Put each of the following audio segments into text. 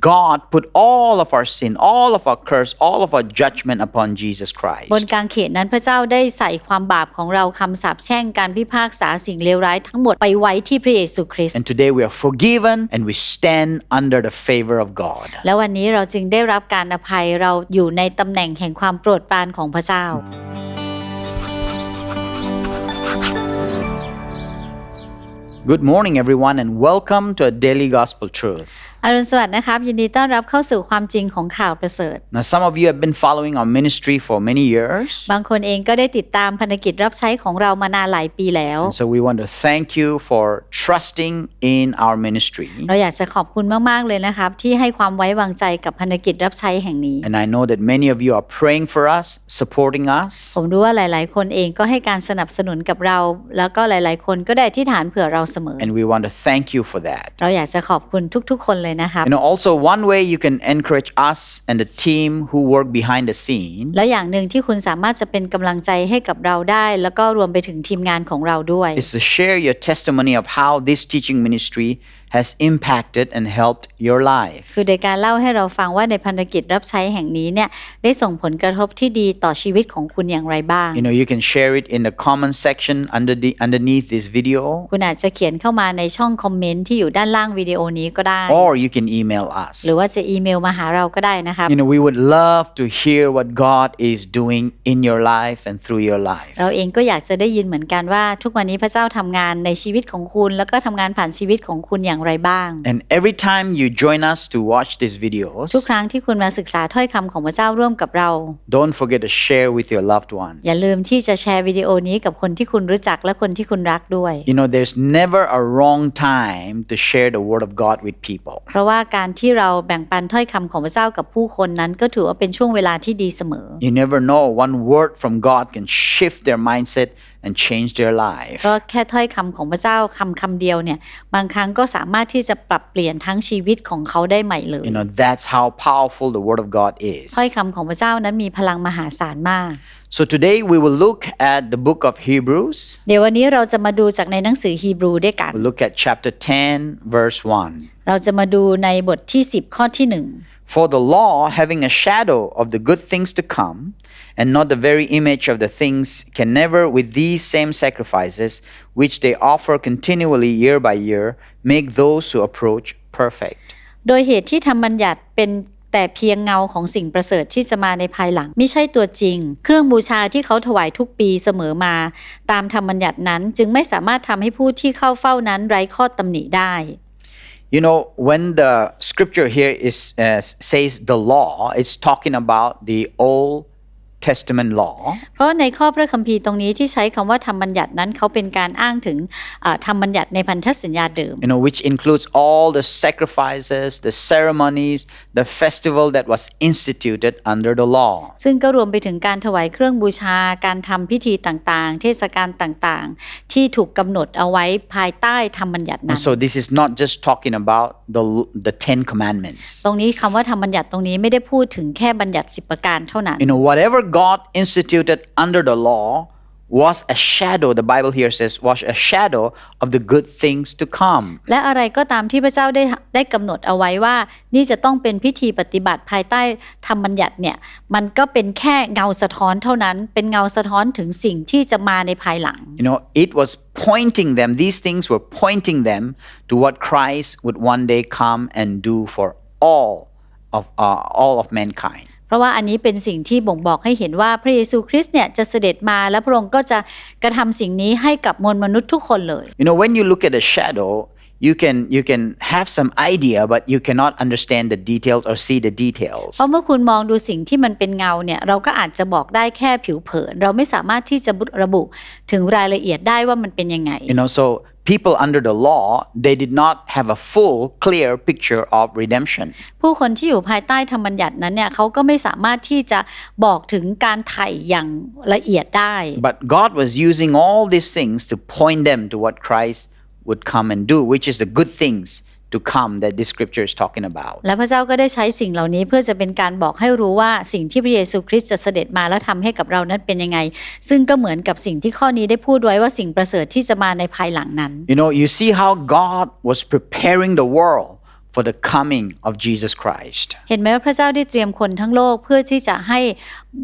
God put all of our sin, all of our curse, all of our judgment upon Jesus Christ. บนกางเขนนั้นพระเจ้าได้ใส่ความบาปของเราคำสาปแช่งการพิพากษาสิ่งเลวร้ายทั้งหมดไปไว้ที่พระเยซูคริสต์ And today we are forgiven and we stand under the favor of God. แล้ววันนี้เราจึงได้รับการอภัยเราอยู่ในตำแหน่งแห่งความโปรดปรานของพระเจ้า Good morning, everyone, and welcome to a daily gospel truth. อรุณสวัสดิ์นะครับ ยินดีต้อนรับเข้าสู่ความจริงของข่าวประเสริฐ Now, some of you have been following our ministry for many years. บางคนเองก็ได้ติดตามพันธกิจรับใช้ของเรามานานหลายปีแล้ว So, we want to thank you for trusting in our ministry. เราอยากจะขอบคุณมาก ๆ เลยนะครับ ที่ให้ความไว้วางใจกับพันธกิจรับใช้แห่งนี้ And I know that many of you are praying for us, supporting us. ผมรู้ว่าหลาย ๆ คนเองก็ให้การสนับสนุนกับเรา แล้วก็หลาย ๆ คนก็ได้ที่ฐานเผื่อเราเส มอ And we want to thank you for that. เราอยากจะขอบคุณทุก ๆ คนเลยนะครับ You know, also, one way you can encourage us and the team who work behind the scene แล้วอย่างหนึ่งที่คุณสามารถจะเป็นกำลังใจให้กับเราได้ แล้วก็รวมไปถึงทีมงานของเราด้วย is to share your testimony of how this teaching ministry has impacted and helped your life. คือโดยการเล่าให้เราฟังว่าในพันธกิจรับใช้แห่งนี้เนี่ยได้ส่งผลกระทบที่ดีต่อชีวิตของคุณอย่างไรบ้าง You know, you can share it in the comment section under the underneath this video, คุณอาจจะเขียนเข้ามาในช่องคอมเมนต์ที่อยู่ด้านล่างวิดีโอนี้ก็ได้ or you can email us. หรือว่าจะอีเมลมาหาเราก็ได้นะครับ You know, we would love to hear what God is doing in your life and through your life. เราเองก็อยากจะได้ยินเหมือนกันว่า ทุกวันนี้พระเจ้าทำงานในชีวิตของคุณ แล้วก็ทำงานผ่านชีวิตของคุณอย่างไรบ้าง And every time you join us to watch these videos, ทุกครั้งที่คุณมาศึกษาถ้อยคำของพระเจ้าร่วมกับเรา don't forget to share with your loved ones. อย่าลืมที่จะแชร์วิดีโอนี้กับคนที่คุณรู้จักและคนที่คุณรักด้วย You know, there's never a wrong time to share the word of God with people. เพราะว่าการที่เราแบ่งปันถ้อยคำของพระเจ้ากับผู้คนนั้น ก็ถือว่าเป็นช่วงเวลาที่ดีเสมอ You never know, one word from God can shift their mindset and change their life. เพราะแค่ถ้อยคำของพระเจ้าคำคำเดียวเนี่ยบางครั้งก็สามารถที่จะปรับเปลี่ยนทั้งชีวิตของเขาได้ใหม่เลย You know, that's how powerful the word of God is. ถ้อยคำของพระเจ้านั้นมีพลังมหาศาลมาก So today we will look at the book of Hebrews. เดี๋ยววันนี้เราจะมาดูจากในหนังสือฮีบรูด้วยกัน We'll look at chapter 10, verse 1. เราจะมาดูในบทที่ 10 ข้อที่ For the law, having a shadow of the good things to come, and not the very image of the things, can never, with these same sacrifices, which they offer continually year by year, make those who approach perfect. 1 โดยเหตุที่ทำบัญญัติเป็นแต่เพียงเงาของสิ่งประเสริฐที่จะมาในภายหลัง ไม่ใช่ตัวจริง เครื่องบูชาที่เขาถวายทุกปีเสมอมา ตามธรรมบัญญัตินั้นจึงไม่สามารถทำให้ผู้ที่เข้าเฝ้านั้นไร้ข้อตำหนิได้ you know, when the scripture here is uh, says the law, it's talking about the Old Testament law. เพราะในข้อพระคัมภีร์ตรงนี้ที่ใช้คำว่าธรรมบัญญัตินั้นเขาเป็นการอ้างถึงเอ่อธรรมบัญญัติในพันธสัญญาเดิม you know, which includes all the sacrifices, the ceremonies, the festival that was instituted under the law. ซึ่งก็รวมไปถึงการถวายเครื่องบูชาการทำพิธีต่างๆ เทศกาลต่างๆ ที่ถูกกำหนดเอาไว้ภายใต้ธรรมบัญญัตินั้ And น so this is not just talking about the the Ten Commandments. ตรงนี้คำว่าธรรมบัญญัติตรงนี้ไม่ได้พูดถึงแค่บัญญัติสิบประการเท่านั้น You know, whatever instituted under the law was a shadow, the Bible here says, was a shadow of the good things to come. และอะไรก็ตามที่พระเจ้าได้ได้กำหนดเอาไว้ว่า นี่จะต้องเป็นพิธีปฏิบัติภายใต้ธรรมบัญญัติเนี่ย มันก็เป็นแค่เงาสะท้อนเท่านั้น เป็นเงาสะท้อนถึงสิ่งที่จะมาในภายหลัง You know, it was pointing them, these things were pointing them to what Christ would one day come and do for all of uh, all of mankind. เพราะว่าอันนี้เป็นสิ่งที่บ่งบอกให้เห็นว่าพระเยซูคริสต์เนี่ยจะเสด็จมาและพระองค์ก็จะกระทำสิ่งนี้ให้กับมวลมนุษย์ทุกคนเลย You know, when you look at a shadow, you can you can have some idea, but you cannot understand the details or see the details. เพราะเมื่อคุณมองดูสิ่งที่มันเป็นเงาเนี่ยเราก็อาจจะบอกได้แค่ผิวเผิน เราไม่สามารถที่จะระบุถึงรายละเอียดได้ว่ามันเป็นยังไง You know, so people under the law, they did not have a full, clear picture of redemption. ผู้คนที่อยู่ภายใต้ธรรมบัญญัตินั้นเนี่ยเขาก็ไม่สามารถที่จะบอกถึงการไถ่อย่างละเอียดได้ But God was using all these things to point them to what Christ would come and do, which is the good things to come that this scripture is talking about. และพระเจ้าก็ได้ใช้สิ่งเหล่านี้เพื่อจะเป็นการบอกให้รู้ว่าสิ่งที่พระเยซูคริสต์จะเสด็จมาและทำให้กับเรานั้นเป็นยังไง ซึ่งก็เหมือนกับสิ่งที่ข้อนี้ได้พูดไว้ว่าสิ่งประเสริฐที่จะมาในภายหลังนั้น You know, you see how God was preparing the world for the coming of Jesus Christ. เห็นไหมว่าพระเจ้าได้เตรียมคนทั้งโลกเพื่อที่จะให้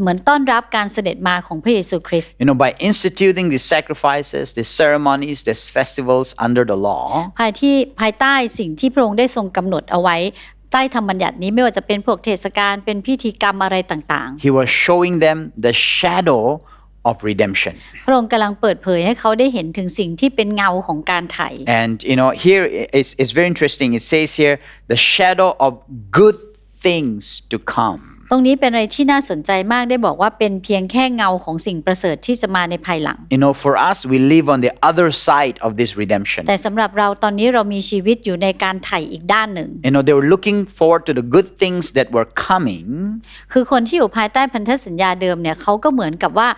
เหมือนต้อนรับการเสด็จมาของพระเยซูคริสต์ You know, by instituting these sacrifices, these ceremonies, these festivals under the law, ภายที่ภายใต้สิ่งที่พระองค์ได้ทรงกำหนดเอาไว้ใต้ธรรมบัญญัตินี้ไม่ว่าจะเป็นพวกเทศกาลเป็นพิธีกรรมอะไรต่าง he was showing them the shadow of redemption. ๆ พระองค์กำลังเปิดเผยให้เขาได้เห็นถึงสิ่งที่เป็นเงาของการไถ่ And you know, here it's, it's very interesting. It says here, the shadow of good things to come. ตรงนี้เป็นอะไรที่น่าสนใจมากได้บอกว่าเป็นเพียงแค่เงาของสิ่งประเสริฐที่จะมาในภายหลัง You know, for us, we live on the other side of this redemption. แต่สำหรับเราตอนนี้เรามีชีวิตอยู่ในการไถ่อีกด้านหนึ่ง You know, they were looking forward to the good things that were coming, คือคนที่อยู่ภายใต้พันธสัญญาเดิมเนี่ยเขาก็เหมือนกับว่า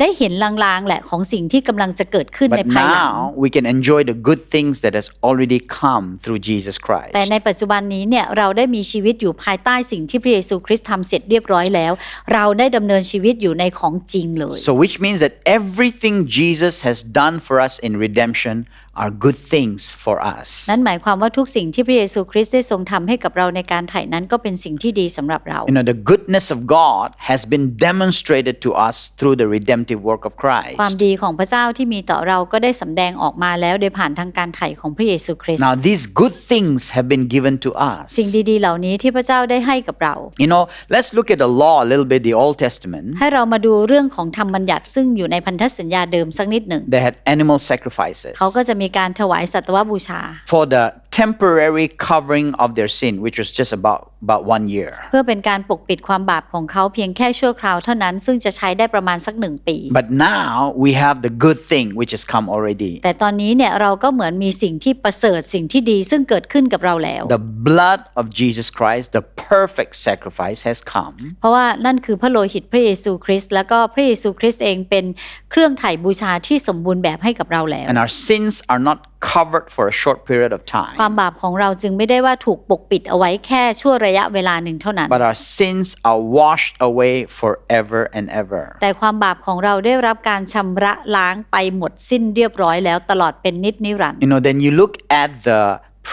ได้เห็นลางๆแหละของสิ่งที่กำลังจะเกิดขึ้นใน but ภายหลัง now we can enjoy the good things that has already come through Jesus Christ. แต่ในปัจจุบันนี้เนี่ยเราได้มีชีวิตอยู่ภายใต้สิ่งที่พระเยซูคริสต์ทำเสร็จเรียบร้อยแล้ว เราได้ดำเนินชีวิตอยู่ในของจริงเลย So, which means that everything Jesus has done for us in redemption are good things for us. นั่นหมายความว่าทุกสิ่งที่พระเยซูคริสต์ได้ทรงทำให้กับเราในการไถ่นั้นก็เป็นสิ่งที่ดีสำหรับเรา You know, the goodness of God has been demonstrated to us through the redemptive work of ความ Christ. ดีของพระเจ้าที่มีต่อเราก็ได้สำแดงออกมาแล้วโดยผ่านทางการไถ่ของพระเยซูคริสต์ Now, these good things have been given to us. สิ่งดีๆเหล่านี้ที่พระเจ้าได้ให้กับเรา You know, let's look at the law a little bit, the Old Testament. ให้เรามาดูเรื่องของธรรมบัญญัติซึ่งอยู่ในพันธสัญญาเดิมสักนิดหนึ่ง They had animal sacrifices เขาก็จะมีการถวายสัตวบูชา for the temporary covering of their sin, which was just about, about one year. เพื่อเป็นการปกปิดความบาปของเขาเพียงแค่ชั่วคราวเท่านั้นซึ่งจะใช้ได้ประมาณสักหนึ่งปี But now we have the good thing which has come already. แต่ตอนนี้เนี่ยเราก็เหมือนมีสิ่งที่ประเสริฐสิ่งที่ดีซึ่งเกิดขึ้นกับเราแล้ว The blood of Jesus Christ, the perfect sacrifice, has come. เพราะว่านั่นคือพระโลหิตพระเยซูคริสต์แล้วก็พระเยซูคริสต์เองเป็นเครื่องไถ่บูชาที่สมบูรณ์แบบให้กับเราแล้ว And our sins are not covered for a short period of ความ time, บาปของเราจึงไม่ได้ว่าถูกปกปิดเอาไว้แค่ชั่วระยะเวลาหนึ่งเท่านั้น but our sins are washed away forever and ever. แต่ความบาปของเราได้รับการชำระล้างไปหมดสิ้นเรียบร้อยแล้วตลอดเป็นนิจนิรันดร์ You know, then you look at the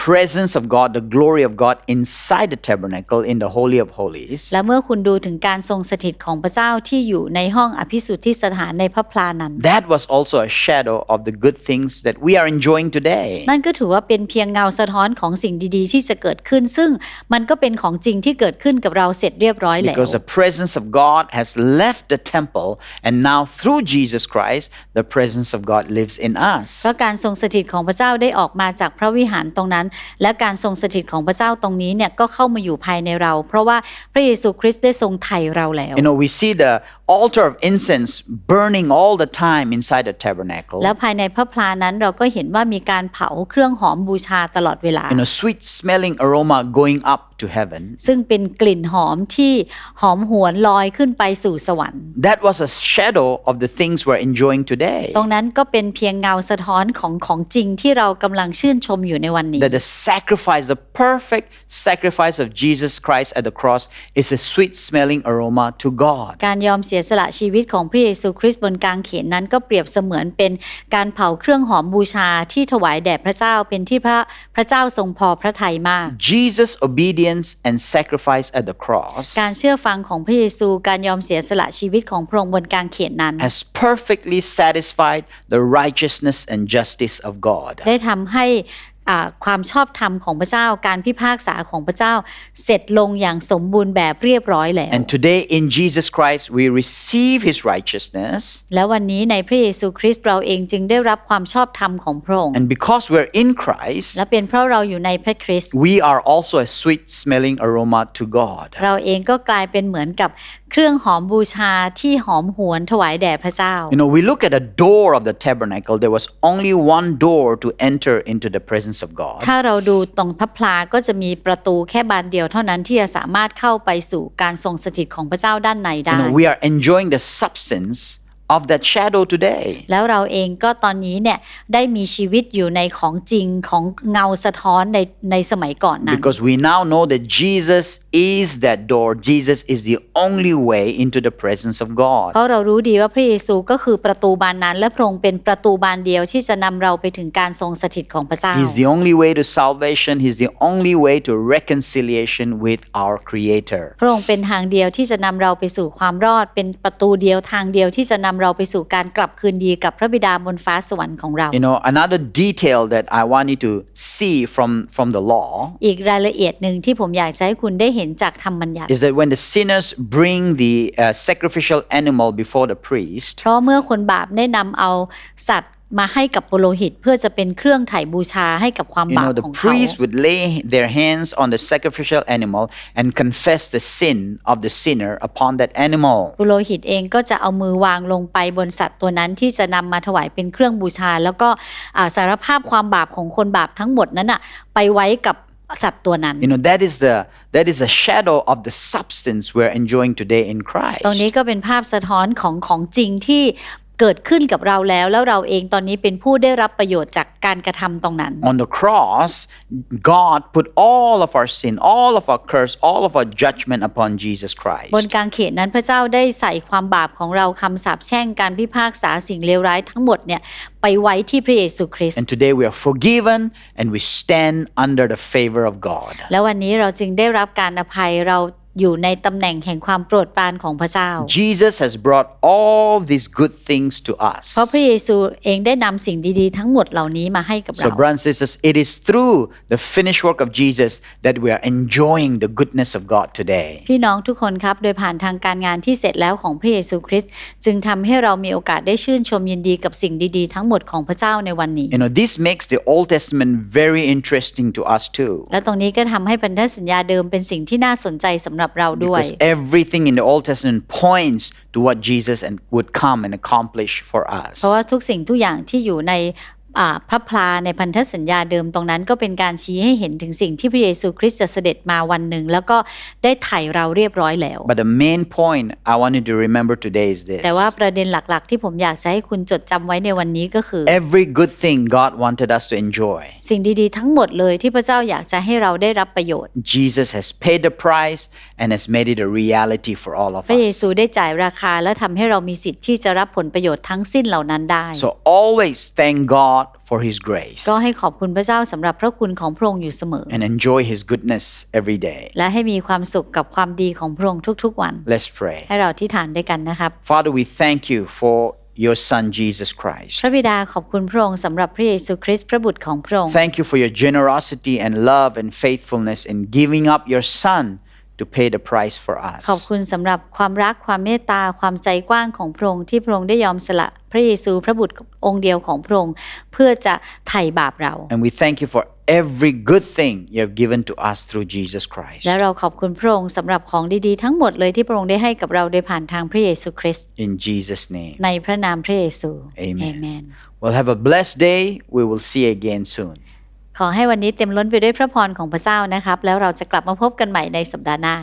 presence of God, the glory of God inside the tabernacle in the Holy of Holies. และเมื่อคุณดูถึงการทรงสถิตของพระเจ้าที่อยู่ในห้องอภิสุทธิสถานในพระพลานั้น That was also a shadow of the good things that we are enjoying today. นั่นก็ถือว่าเป็นเพียงเงาสะท้อนของสิ่งดีๆ ที่จะเกิดขึ้น ซึ่งมันก็เป็นของจริงที่เกิดขึ้นกับเราเสร็จเรียบร้อยแล้ว Because the presence of God has left the temple, and now through Jesus Christ, the presence of God lives in เพ us. ราะการทรงสถิตของพระเจ้าได้ออกมาจากพระวิหารตรงนั้น ้นและการทรงสถิตของพระเจ้าตรงนี้เนี่ยก็เข้ามาอยู่ภายในเรา เพราะว่าพระเยซูคริสต์ได้ทรงไถ่เราแล้ว You know, we see the altar of incense burning all the time inside the tabernacle. แล้วภายในพระพลานั้นเราก็เห็นว่ามีการเผาเครื่องหอมบูชาตลอดเวลา You know, sweet smelling aroma going up to heaven. ซึ่งเป็นกลิ่นหอมที่หอมหวนลอยขึ้นไปสู่สวรรค์ That was a shadow of the things we're enjoying today. ตรงนั้นก็เป็นเพียงเงาสะท้อนของของจริงที่เรากำลังชื่นชมอยู่ในวันนี้ That the sacrifice, the perfect sacrifice of Jesus Christ at the cross, is a sweet smelling aroma to God. การยอมเสีย สละชีวิตของพระเยซูคริสต์บนกางเขนนั้นก็เปรียบเสมือนเป็นการเผาเครื่องหอมบูชาที่ถวายแด่พระเจ้าเป็นที่พระพระเจ้าทรงพอพระทัยมาก Jesus' obedience and sacrifice at the cross การเชื่อฟังของพระเยซูการยอมเสียสละชีวิตของพระองค์บนกางเขนนั้น has perfectly satisfied the righteousness and justice of God. ได้ทำให้อ่า ความชอบธรรมของพระเจ้าการพิพากษาของพระเจ้า เสร็จลงอย่างสมบูรณ์แบบเรียบร้อยแล้ว And today in Jesus Christ, we receive his righteousness. และวันนี้ในพระเยซูคริสต์เราเองจึงได้รับความชอบธรรมของพระองค์ And because we're in Christ, และเป็นเพราะเราอยู่ในพระคริสต์ we are also a sweet smelling aroma to God. เราเองก็กลายเป็นเหมือนกับ เครื่องหอมบูชาที่หอมหวนถวายแด่พระเจ้า You know, we look at the door of the tabernacle, there was only one door to enter into the presence of God. ถ้าเราดูตรงพระพลาก็จะมีประตูแค่บานเดียวเท่านั้นที่จะสามารถเข้าไปสู่การทรงสถิตของพระเจ้าด้านในได้ You know, we are enjoying the substance of that shadow today. แล้วเราเองก็ตอนนี้เนี่ยได้มีชีวิตอยู่ในของจริงของเงาสะท้อนในในสมัยก่อนนั้น Because we now know that Jesus is that door. Jesus is the only way into the presence of เพ God. ราะเรารู้ดีว่าพระเยซูก็คือประตูบานนั้น และพระองค์เป็นประตูบานเดียวที่จะนำเราไปถึงการทรงสถิตของพระเจ้า He's the only way to salvation. He's the only way to reconciliation with our Creator. พระองค์เป็นทางเดียวที่จะนำเราไปสู่ความรอดเป็นประตูเดียวทางเดียวที่จะนำเราไปสู่การกลับคืนดีกับพระบิดาบนฟ้าสวรรค์ของเรา You know, another detail that I want you to see from, from the law อีกรายละเอียดหนึ่งที่ผมอยากจะให้คุณได้เห็นจากธรรมบัญญัติ is that when the sinners bring the uh, sacrificial animal before the priest, เพราะเมื่อคนบาปได้นำเอาสัตว์ มาให้กับปุโรหิตเพื่อจะเป็นเครื่องไถ่บูชาให้กับความ you บาป know, the ของเขา priest would lay their hands on the sacrificial animal and confess the sin of the sinner upon that animal. ปุโรหิตเองก็จะเอามือวางลงไปบนสัตว์ตัวนั้นที่จะนำมาถวายเป็นเครื่องบูชา แล้วก็อ่าสารภาพความบาปของคนบาปทั้งหมดนั้นอะไปไว้กับสัตว์ตัวนั้น You know, that is the that is a shadow of the substance we're enjoying today in ตรงนี้ Christ. ก็เป็นภาพสะท้อนของของจริงที่ เกิดขึ้นกับเราแล้วแล้วเราเองตอนนี้เป็นผู้ได้รับประโยชน์จากการกระทำตรงนั้น On the cross, God put all of our sin, all of our curse, all of our judgment upon Jesus บน Christ. กางเขนนั้นพระเจ้าได้ใส่ความบาปของเราคำสาปแช่งการพิพากษาสิ่งเลวร้ายทั้งหมดเนี่ยไปไว้ที่พระเยซูคริสต์ And today we are forgiven and we stand under the favor of God. แล้ววันนี้เราจึงได้รับการอภัยเรา อยู่ในตำแหน่งแห่งความโปรดปรานของพระเจ้า Jesus has brought all these good things to us. เพราะพระเยซูเองได้นำสิ่งดีๆทั้งหมดเหล่านี้มาให้กับ So, เรา brothers and sisters, it is through the finished work of Jesus that we are enjoying the goodness of God today. พี่น้องทุกคนครับโดยผ่านทางการงานที่เสร็จแล้วของพระเยซูคริสต์จึงทำให้เรามีโอกาสได้ชื่นชมยินดีกับสิ่งดีๆ ทั้งหมดของพระเจ้าในวันนี้ You know, this makes the Old Testament very interesting to us too. และตรงนี้ก็ทำให้พันธสัญญาเดิมเป็นสิ่งที่น่าสนใจสำหรับ เราด้วย Because everything in the Old Testament points to what Jesus and would come and accomplish for us. เพราะว่าทุกสิ่งทุกอย่างที่อยู่ในอ่า พระพลาในพันธสัญญาเดิมตรงนั้นก็เป็นการชี้ให้เห็นถึงสิ่งที่พระเยซูคริสต์จะเสด็จมาวันหนึ่ง แล้วก็ได้ไถ่เราเรียบร้อยแล้ว But the main point I want you to remember today is this แต่ว่าประเด็นหลักๆ ที่ผมอยากจะให้คุณจดจำไว้ในวันนี้ก็คือ every good thing God wanted us to enjoy, สิ่งดีๆทั้งหมดเลยที่พระเจ้าอยากจะให้เราได้รับประโยชน์ Jesus has paid the price and has made it a reality for all of พระเย us. ซูได้จ่ายราคาและทำให้เรามีสิทธิ์ที่จะรับผลประโยชน์ทั้งสิ้นเหล่านั้นได้ So always thank God for His grace ก็ให้ขอบคุณพระเจ้าสำหรับพระคุณของพระองค์อยู่เสมอ and enjoy His goodness every day. และให้มีความสุขกับความดีของพระองค์ทุกๆวัน Let's pray. ให้เราที่ฐานด้วยกันนะครับ Father, we thank you for your Son, Jesus Christ. พระบิดาขอบคุณพระองค์สำหรับพระเยซูคริสต์พระบุตรของพระองค์ Thank you for your generosity and love and faithfulness in giving up your Son to pay the price for ขอบ us. คุณสำหรับความรักความเมตตาความใจกว้างของพระองค์ที่พระองค์ได้ยอมสละพระเยซูพระบุตรองค์เดียวของพระองค์เพื่อจะไถ่บาปเรา And we thank you for every good thing you have given to us through Jesus Christ. และเราขอบคุณพระองค์สำหรับของดีๆทั้งหมดเลยที่พระองค์ได้ให้กับเราโดยผ่านทางพระเยซูคริสต์ In Jesus' name. ในพระนามพระเยซู Amen. Amen Well, have a blessed day. We will see you again soon. ขอให้วันนี้เต็มล้นไปด้วยพระพรของพระเจ้านะครับ แล้วเราจะกลับมาพบกันใหม่ในสัปดาห์หน้า